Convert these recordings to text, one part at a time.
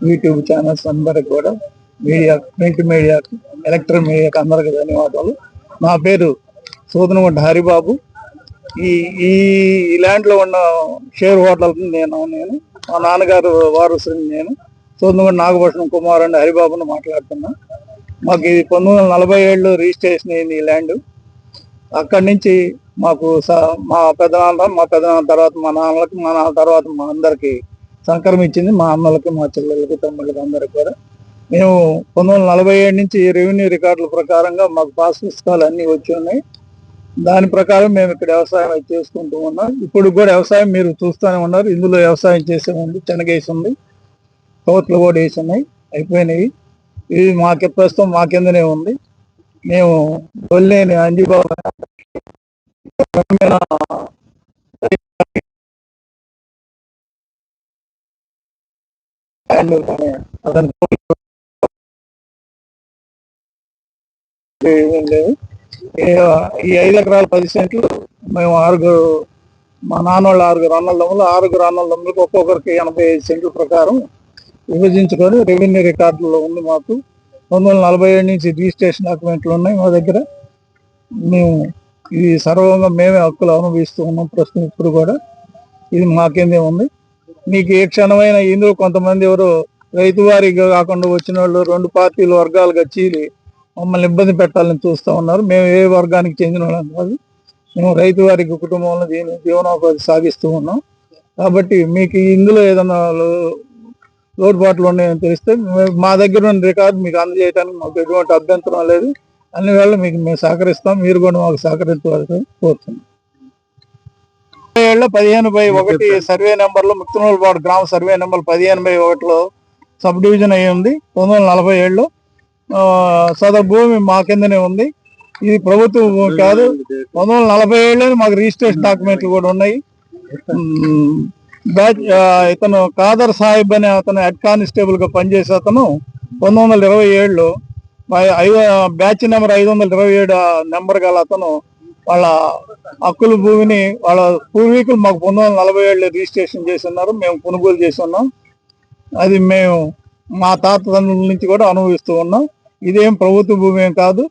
YouTube channels అందరికి కూడా media print media electric మీడియాకి అందరికి ధన్యవాదాలు. నా పేరు సోదనగుంట హరిబాబు. ఈ ఈ ల్యాండ్లో ఉన్న షేర్ హోటల్ నేను నేను మా నాన్నగారు వారసుని నేను సోదనగుంట నాగభూషణం కుమార్ అండ్ హరిబాబును మాట్లాడుతున్నా. మాకు ఇది పంతొమ్మిది వందల నలభై ఏళ్ళు రిజిస్ట్రేషన్ అయింది ఈ ల్యాండ్. అక్కడి నుంచి మాకు స- మా పెద్దనాన్న మా పెద్దనాన్న తర్వాత మా నాన్నలకి మా నాన్న తర్వాత మా అందరికి సంక్రమించింది మా అన్నలకి మా చెల్లెళ్ళకి తమ్ముళ్ళకి అందరికి కూడా. మేము పంతొమ్మిది వందల నలభై ఏడు నుంచి రెవెన్యూ రికార్డుల ప్రకారంగా మాకు పాస్ పుస్తకాలు అన్నీ వచ్చి ఉన్నాయి. దాని ప్రకారం మేము ఇక్కడ వ్యవసాయం చేసుకుంటూ ఉన్నాం. ఇప్పుడు కూడా వ్యవసాయం మీరు చూస్తూనే ఉన్నారు. ఇందులో వ్యవసాయం చేసే ఉంది శనగేసి ఉంది. కోట్లు కూడా వేసి ఉన్నాయి. అయిపోయినాయి ఇవి మాకు ప్రస్తుతం మా కిందనే ఉంది. మేము వల్లేని అంజీబాబు అతను లేదు ఈ ఐదు ఎకరాల పది సెంట్లు మేము ఆరుగురు మా నాన్న వాళ్ళు ఆరుగురు అన్నల తమ్ములు ఆరుగురు అన్నల దమ్ములకు ఒక్కొక్కరికి ఎనభై ఐదు సెంట్ల ప్రకారం విభజించుకొని రెవెన్యూ రికార్డులో ఉంది మాకు పంతొమ్మిది వందల నలభై ఏడు నుంచి రిజిస్ట్రేషన్ డాక్యుమెంట్లు ఉన్నాయి మా దగ్గర మేము ఈ సర్వంగా మేమే హక్కులు అనుభవిస్తూ ఉన్నాం ప్రస్తుతం ఇప్పుడు కూడా. ఇది మాకేందే ఉంది. మీకు ఏ క్షణమైన ఇందులో కొంతమంది ఎవరు రైతు వారిగా కాకుండా వచ్చిన వాళ్ళు రెండు పార్టీలు వర్గాలుగా చీలి మమ్మల్ని ఇబ్బంది పెట్టాలని చూస్తూ ఉన్నారు. మేము ఏ వర్గానికి చెందిన వాళ్ళం కాదు. మేము రైతు వారికి కుటుంబంలో దీని జీవనోపాధి సాగిస్తూ ఉన్నాం. కాబట్టి మీకు ఇందులో ఏదైనా లోటుపాట్లు ఉన్నాయని తెలిస్తే మా దగ్గర ఉన్న రికార్డు మీకు అందజేయడానికి మాకు ఎటువంటి అభ్యంతరం లేదు. అన్ని వేళ మీకు మేము సహకరిస్తాం. మీరు కూడా మాకు సహకరించవలసి కోరుతున్నాం. ఏళ్ళ పదిహేను బై ఒకటి సర్వే నెంబర్లో ముక్తనూరుపాడు గ్రామ సర్వే నెంబర్ పదిహేను బై ఒకటిలో సబ్ డివిజన్ అయి ఉంది. పంతొమ్మిది వందల నలభై ఏళ్ళు ఆ, సదరు భూమి మా కిందనే ఉంది. ఇది ప్రభుత్వ భూమి కాదు. పంతొమ్మిది వందల నలభై ఏళ్ళలో మాకు రిజిస్ట్రేషన్ డాక్యుమెంట్లు కూడా ఉన్నాయి. బ్యాచ్ ఇతను కాదర్ సాహిబ్ అనే అతను హెడ్ కానిస్టేబుల్గా పనిచేసే అతను పంతొమ్మిది వందల ఇరవై ఏడులో ఐదు బ్యాచ్ నెంబర్ ఐదు వందల ఇరవై ఏడు నెంబర్ గల అతను వాళ్ళ హక్కుల భూమిని వాళ్ళ పూర్వీకులు మాకు పంతొమ్మిది వందల నలభై ఏడులో రిజిస్ట్రేషన్ చేసి ఉన్నారు మేము కొనుగోలు చేసి ఉన్నాం అది మేము మా తాత తండ్రుల నుంచి కూడా అనుభవిస్తూ ఉన్నాం. ఇదేం ప్రభుత్వ భూమి ఏం కాదు.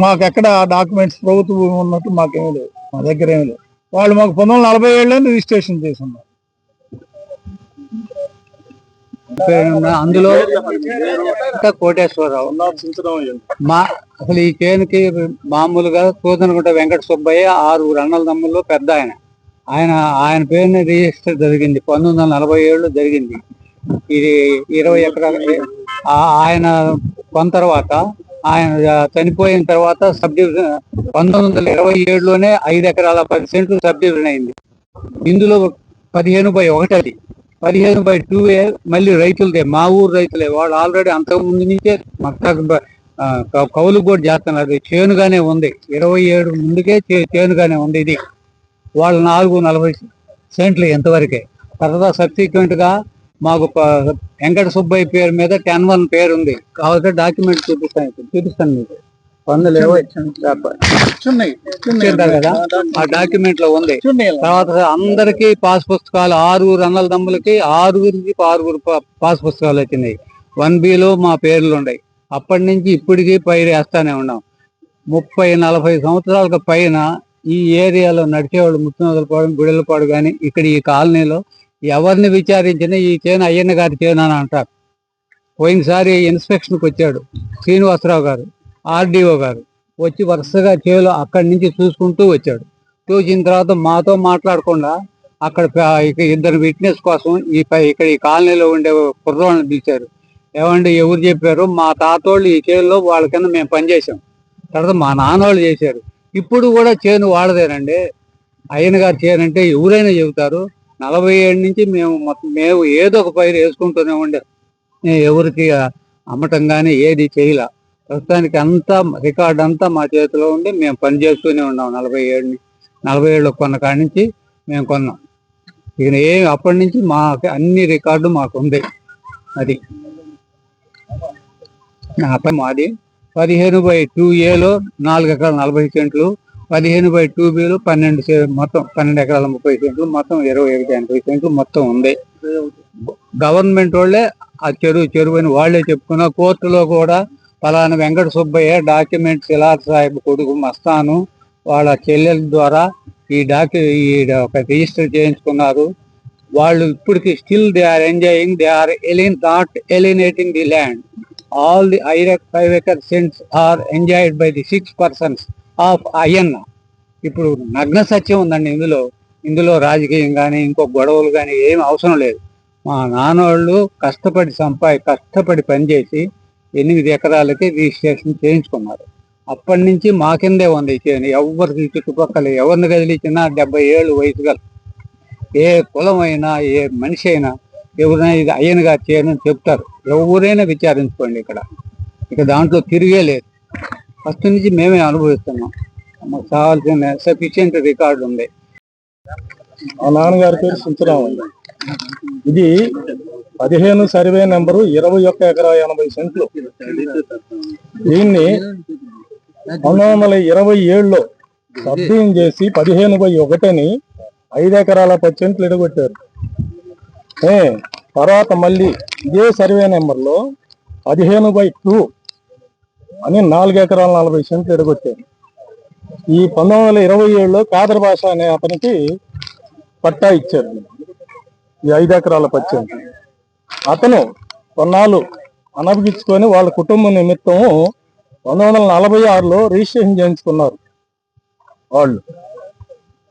మాకు ఎక్కడ డాక్యుమెంట్స్ ప్రభుత్వ భూమి ఉన్నట్టు మాకేమీ లేదు మా దగ్గర ఏమీ లేదు వాళ్ళు మాకు పంతొమ్మిది వందల నలభై ఏళ్ళని రిజిస్ట్రేషన్ చేసి ఉన్నారు అందులో ఇంకా కోటేశ్వరరావు. మా అసలు ఈ చేనుకి మామూలుగా కూదనగుంట వెంకట సుబ్బయ్య ఆరుగురు అన్నల తమ్ముల్లో పెద్ద ఆయన. ఆయన ఆయన పేరుని రిజిస్టర్ జరిగింది. పంతొమ్మిది వందల నలభై ఏడులో జరిగింది. ఇది ఇరవై ఎకరాల. ఆయన కొన్న తర్వాత ఆయన చనిపోయిన తర్వాత సబ్ డివిజన్ పంతొమ్మిది వందల ఇరవై ఏడులోనే ఐదు ఎకరాల పది సెంట్లు సబ్ డివిజన్ అయింది. ఇందులో పదిహేను బై ఒకటి అది. పదిహేను బై టూ ఏ మళ్ళీ రైతులదే మా ఊరు రైతులే వాళ్ళు ఆల్రెడీ అంతకు ముందు నుంచే మొత్తం కౌలు కూడా చేస్తున్నారు. చేనుగానే ఉంది. ఇరవై ఏడు ముందుకే చే- చేనుగానే ఉంది ఇది. వాళ్ళు నాలుగు నలభై సెంట్లు ఎంతవరకే తర్వాత సబ్సిక్వెంట్గా మాకు వెంకట సుబ్బయ్య పేరు మీద టెన్ వన్ పేరు ఉంది. కాబట్టి డాక్యుమెంట్ చూపిస్తాను చూపిస్తాను మీకు. ఇచ్చింటారు కదా? ఆ డాక్యుమెంట్లో ఉంది. తర్వాత అందరికి పాస్ పుస్తకాలు ఆరుగురు అన్నల తమ్ములకి ఆరుగురికి ఆరుగురు పాస్ పుస్తకాలు వచ్చినాయి. వన్లో మా పేర్లు ఉన్నాయి అప్పటి నుంచి ఇప్పటికీ పైరు వేస్తానే ఉన్నాం. ముప్పై నలభై సంవత్సరాలకు పైన ఈ ఏరియాలో నడిచేవాళ్ళు ముత్తునదలపాడు గుడెలపాడు కానీ ఇక్కడ ఈ కాలనీలో ఎవరిని విచారించినా ఈ చేను అయ్యన్న గారి చేను అని అంటారు. పోయినసారి ఇన్స్పెక్షన్కి వచ్చాడు శ్రీనివాసరావు గారు. ఆర్డీఓ గారు వచ్చి వరుసగా చేలో అక్కడి నుంచి చూసుకుంటూ వచ్చాడు. చూసిన తర్వాత మాతో మాట్లాడకుండా అక్కడ ఇద్దరు విట్నెస్ కోసం ఈ ఇక్కడ ఈ కాలనీలో ఉండే కుర్రోళ్ళని పిలిచారు. ఏమంటే ఎవరు చెప్పారు? మా తాతోళ్ళు ఈ చేనులో వాళ్ళ కింద మేము పనిచేసాం తర్వాత మా నాన్నోళ్ళు చేశారు. ఇప్పుడు కూడా చేను వాడదేనండి. అయ్యన గారు చేను అంటే ఎవరైనా చెబుతారు. నలభై ఏడు నుంచి మేము మేము ఏదో ఒక పైరు వేసుకుంటూనే ఉండే. ఎవరికి అమ్మటం కానీ ఏది చేయలే. ప్రస్తుతానికి అంతా రికార్డ్ అంతా మా చేతిలో ఉండి మేము పని చేస్తూనే ఉన్నాం. నలభై ఏడుని నలభై ఏళ్ళు కొన్న కాడి నుంచి మేము కొన్నాం. ఇక ఏం అప్పటి నుంచి మాకు అన్ని రికార్డు మాకు ఉంది. అది నా పై మాది. పదిహేను బై టూ ఏలో నాలుగు ఎకరాలు నలభై సెంట్లు పదిహేను బై టూ బీలు పన్నెండు మొత్తం పన్నెండు ఎకరాల ముప్పై సెంట్లు మొత్తం ఇరవై ఒకటి ఎనభై సెంట్లు మొత్తం ఉంది. గవర్నమెంట్ వాళ్ళే ఆ చెరువు చెరువు అని వాళ్ళే చెప్పుకున్న కోర్టులో కూడా పలానా వెంకట సుబ్బయ్య డాక్యుమెంట్ సిలార్ సాహెబ్ కొడుకు మస్తాను వాళ్ళ చెల్లెల ద్వారా ఈ డాక్యు ఈ ఒక రిజిస్టర్ చేయించుకున్నారు. వాళ్ళు ఇప్పటికి still they are enjoying they are alien not alienating the land. All the ఐరక్ five acre cents are enjoyed by the six persons of Ayanna ఇప్పుడు నగ్న సత్యం ఉందండి ఇందులో. ఇందులో రాజకీయం కానీ ఇంకో గొడవలు కానీ ఏం అవసరం లేదు. మా నాన్నోళ్ళు కష్టపడి సంపాది కష్టపడి పనిచేసి ఎనిమిది ఎకరాలకి రిజిస్ట్రేషన్ చేయించుకున్నారు. అప్పటి నుంచి మా కిందే ఉంది చేయని ఎవరికి చుట్టుపక్కల ఎవరిని కదిలించినా డెబ్బై ఏళ్ళు వయసు గల ఏ కులం అయినా ఏ మనిషి అయినా ఎవరైనా ఇది అయ్యనుగా చేయను చెప్తారు. ఎవరైనా విచారించుకోండి ఇక్కడ. ఇక దాంట్లో తిరిగే లేదు. ఫస్ట్ నుంచి మేమే అనుభవిస్తున్నాం. మాకు కావాల్సిన సఫిషియంట్ రికార్డు ఉంది మా నాన్నగారి పేరు సుంచరామయ్య ఇది పదిహేను సర్వే నెంబరు ఇరవై ఒక్క ఎకరా ఎనభై సెంట్లు. దీన్ని పంతొమ్మిది వందల ఇరవై ఏడులో సబ్సిడీ చేసి పదిహేను బై ఒకటిని ఐదు ఎకరాల పది సెంట్లు ఎడగొట్టారు. ఏ తర్వాత మళ్ళీ ఇదే సర్వే నెంబర్లో పదిహేను బై టూ అని నాలుగు ఎకరాల నలభై సెంట్లు ఎడగొట్టారు. ఈ పంతొమ్మిది వందల ఇరవై ఏడులో కాదర్ భాష అనే అతనికి పట్టా ఇచ్చారు. ఈ ఐదు ఎకరాల పచ్చెంట్లు అతను కొన్నాళ్ళు అనభిగించుకొని వాళ్ళ కుటుంబం నిమిత్తం పంతొమ్మిది వందల నలభై ఆరులో రిజిస్ట్రేషన్ చేయించుకున్నారు వాళ్ళు.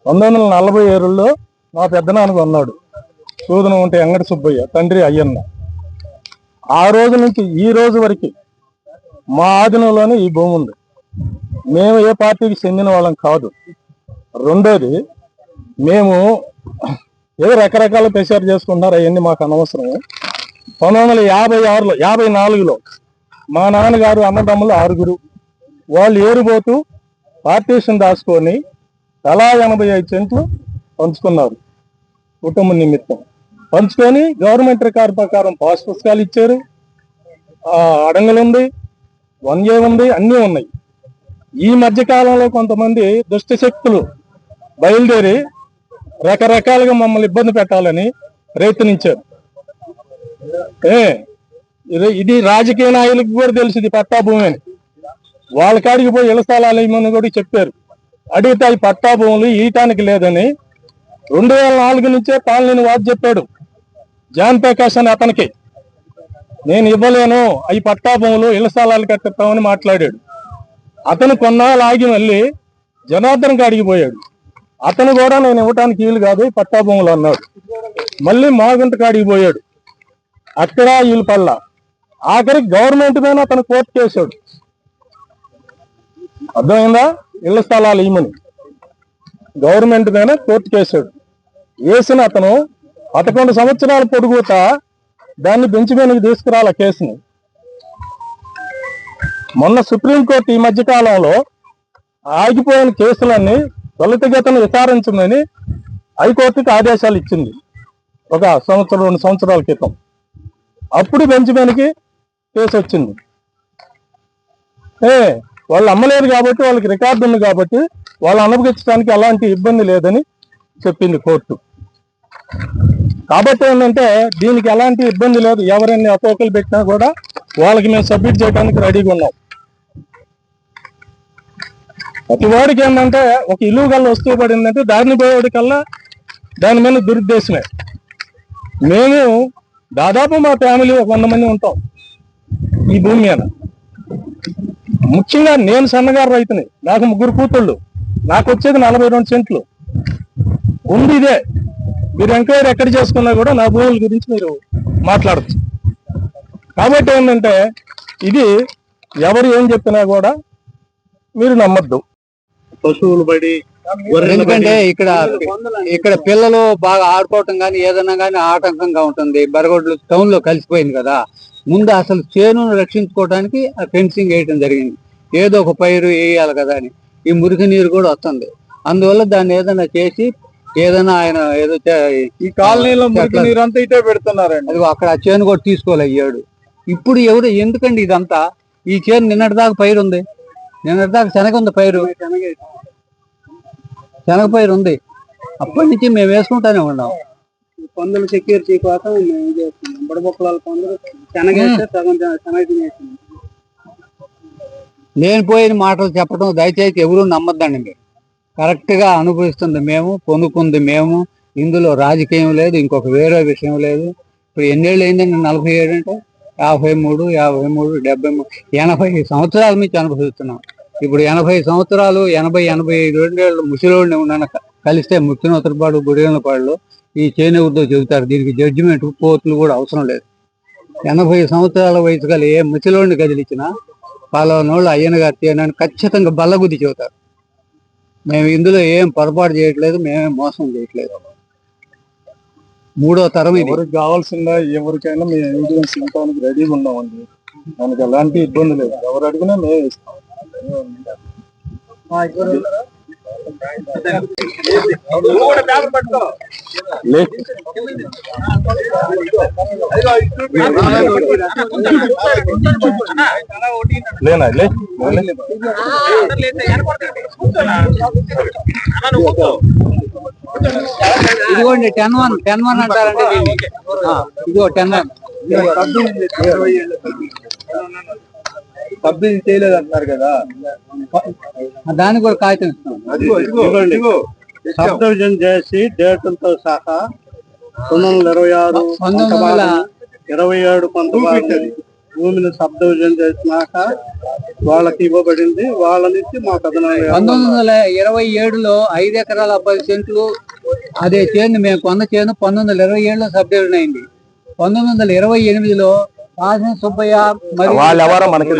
పంతొమ్మిది వందల నలభై ఏడులో మా పెద్దనాన్న కొన్నాడు. సూదన ఉంటే వెంకట సుబ్బయ్య తండ్రి అయ్యన్న. ఆ రోజు నుంచి ఈ రోజు వరకు మా ఆధీనంలోనే ఈ భూమి ఉంది. మేము ఏ పార్టీకి చెందిన వాళ్ళం కాదు. రెండోది మేము ఏదో రకరకాల ప్రెషర్ చేసుకుంటున్నారు అవన్నీ మాకు అనవసరం. పంతొమ్మిది వందల యాభై ఆరులో యాభై నాలుగులో మా నాన్నగారు అన్నదమ్ములు ఆరుగురు వాళ్ళు ఏరిపోతూ పార్టీషన్ దాచుకొని తలా ఎనభై ఐదు సెంట్లు పంచుకున్నారు కుటుంబ నిమిత్తం. పంచుకొని గవర్నమెంట్ రికార్డు ప్రకారం పాస్ పుస్తకాలు ఇచ్చారు. అడంగులు ఉంది వన్ ఏ ఉంది అన్నీ ఉన్నాయి. ఈ మధ్యకాలంలో కొంతమంది దుష్ట శక్తులు బయలుదేరి రకరకాలుగా మమ్మల్ని ఇబ్బంది పెట్టాలని ప్రయత్నించారు. ఇది ఇది రాజకీయ నాయకులకు కూడా తెలుసు ఇది పట్టా భూమి అని. వాళ్ళ కాడికి పోయి ఇళ్ళ స్థలాలు ఇవ్వమని కూడా చెప్పారు. అడిగితే ఈ పట్టా భూములు ఈయటానికి లేదని రెండు వేల నాలుగు నుంచే పాలనని వాడు చెప్పాడు. జాన్ ప్రకాష్ అని అతనికి. నేను ఇవ్వలేను అవి పట్టా భూములు ఇళ్ళ స్థలాలు కట్టిస్తామని మాట్లాడాడు. అతను కొన్నాళ్ళు ఆగి మళ్ళీ జనార్దన్ కాడికి పోయాడు. అతను కూడా నేను ఇవ్వటానికి వీలు కాదు పట్టా భూములు అన్నాడు. మళ్ళీ మాగుంట కాడికి పోయాడు. అక్కడ వీళ్ళు ఆఖరికి గవర్నమెంట్ మీద అతను కోర్టు చేశాడు. అర్థమైందా? ఇళ్ళ స్థలాలు ఇమ్మని గవర్నమెంట్ మీద కోర్టు చేశాడు. వేసిన అతను పదకొండు సంవత్సరాల పొడుగుత దాన్ని బెంచ్ మీదకి తీసుకురాల కేసుని. మొన్న సుప్రీంకోర్టు ఈ మధ్య కాలంలో ఆగిపోయిన కేసులన్నీ త్వరితగతను విచారించమని హైకోర్టుకి ఆదేశాలు ఇచ్చింది. ఒక సంవత్సరం రెండు సంవత్సరాల క్రితం. అప్పుడు బెంచ్ కేసు వచ్చింది. ఏ వాళ్ళు అమ్మలేరు కాబట్టి వాళ్ళకి రికార్డు ఉంది కాబట్టి వాళ్ళు అనుభవించడానికి ఎలాంటి ఇబ్బంది లేదని చెప్పింది కోర్టు. కాబట్టి ఏంటంటే దీనికి ఎలాంటి ఇబ్బంది లేదు. ఎవరైనా అపోకలు పెట్టినా కూడా వాళ్ళకి మేము సబ్మిట్ చేయడానికి రెడీగా ఉన్నాం. ప్రతి వాడికి ఏంటంటే ఒక ఇల్లు కల్లా వస్తువు పడిందంటే దారిని పోయేవాడికల్లా దాని మీద దురుద్దేశమే. మేము దాదాపు మా ఫ్యామిలీ ఒక వంద మంది ఉంటాం ఈ భూమి మీద. ముఖ్యంగా నేను సన్నగారు రైతుని నాకు ముగ్గురు కూతుళ్ళు నాకు వచ్చేది నలభై రెండు సెంట్లు. ఉంది ఇదే. మీరు ఎంక్వైరీ ఎక్కడ చేసుకున్నా కూడా నా భూముల గురించి మీరు మాట్లాడచ్చు. కాబట్టి ఏంటంటే ఇది ఎవరు ఏం చెప్పినా కూడా మీరు నమ్మద్దు. పశువులు బడి ఎందుకంటే ఇక్కడ ఇక్కడ పిల్లలు బాగా ఆడుకోవటం కానీ ఏదైనా కానీ ఆటంకంగా ఉంటుంది. బరగొడ్లు టౌన్లో కలిసిపోయింది కదా. ముందు అసలు చేనును రక్షించుకోవడానికి ఆ ఫెన్సింగ్ వేయటం జరిగింది. ఏదో ఒక పైరు వేయాలి కదా అని. ఈ మురికి నీరు కూడా వస్తుంది. అందువల్ల దాన్ని ఏదైనా చేసి ఏదైనా ఆయన ఏదో ఈ కాలనీలో మురికి నీరు అంతా ఇటే పెడుతున్నారండి. అక్కడ ఆ చేను కూడా తీసుకోలేయ్యాడు ఇప్పుడు ఎవరు ఎందుకండి ఇదంతా? ఈ చేను నిన్నటి దాకా పైరు ఉంది నిన్నటి దాకా శనగ ఉంది పైరు శనగపైరు ఉంది. అప్పటి నుంచి మేము వేసుకుంటానే ఉన్నాం. పందుల సెక్యూరిటీ కోసం మేము చేస్తున్నాం. బుడబొక్కల పందులు శనగేస్తే సగం శనగ తినేసింది లేనిపోయిన మాటలు చెప్పడం దయచేసి ఎవరు నమ్మద్దండి మీరు. కరెక్ట్గా అనుభవిస్తుంది మేము పొందుకుంది మేము. ఇందులో రాజకీయం లేదు ఇంకొక వేరే విషయం లేదు. ఇప్పుడు ఎన్నేళ్ళు అయిందండి నలభై ఏడు అంటే యాభై మూడు యాభై మూడు డెబ్బై మూడు ఎనభై సంవత్సరాల నుంచి అనుభవిస్తున్నాం. ఇప్పుడు ఎనభై సంవత్సరాలు ఎనభై ఎనభై ఐదు రెండేళ్ళు ముసలిని ఉన్నాను కలిస్తే ముత్తినోత్తరపాడు గుడిగలపాడులో ఈ చేనేవుతో చెబుతారు. దీనికి జడ్జిమెంట్ కోర్టులు కూడా అవసరం లేదు. ఎనభై సంవత్సరాల వయసు గల ఏ ముసలోడిని కదిలించినా పలానోళ్ళు అయ్యన గారు తీయనని ఖచ్చితంగా బల్లగుద్ది చెబుతారు. మేము ఇందులో ఏం పొరపాటు చేయట్లేదు మేమేం మోసం చేయట్లేదు. మూడో తరం ఎవరికి కావాల్సిన ఎవరికైనా మేము ఇన్సూరెన్స్ ఇవ్వడానికి రెడీగా ఉన్నామండి. దానికి ఎలాంటి ఇబ్బంది లేదు. ఎవరు అడిగినా మేము ఇస్తాం. లేనా లే ఇదిగోండి టెన్ వన్ టెన్ వన్ అంటారండి ఇదిగో టెన్ వన్ సబ్సిడీ చేయలేదు అంటున్నారు కదా దానికి కూడా కాగితం ఇస్తాం. సబ్ డివిజన్ చేసి డేట్లతో సహా రెండు వందల ఇరవై ఆరు పంతొమ్మిది ఇరవై ఏడు కొంత భాగం భూమిని సబ్ డివిజన్ చేసినాక వాళ్ళకి ఇవ్వబడింది. వాళ్ళ నుంచి మాకు అదనంగా పంతొమ్మిది వందల ఇరవై ఏడులో ఐదు ఎకరాల పది సెంట్లు అదే చేను మేము కొన్న చేను పంతొమ్మిది వందల ఇరవై ఏడులో సబ్ డివిజన్ అయింది. పంతొమ్మిది వందల ఇరవై ఎనిమిదిలో సుబ్బయ్య వాళ్ళు ఎవరో మనకి.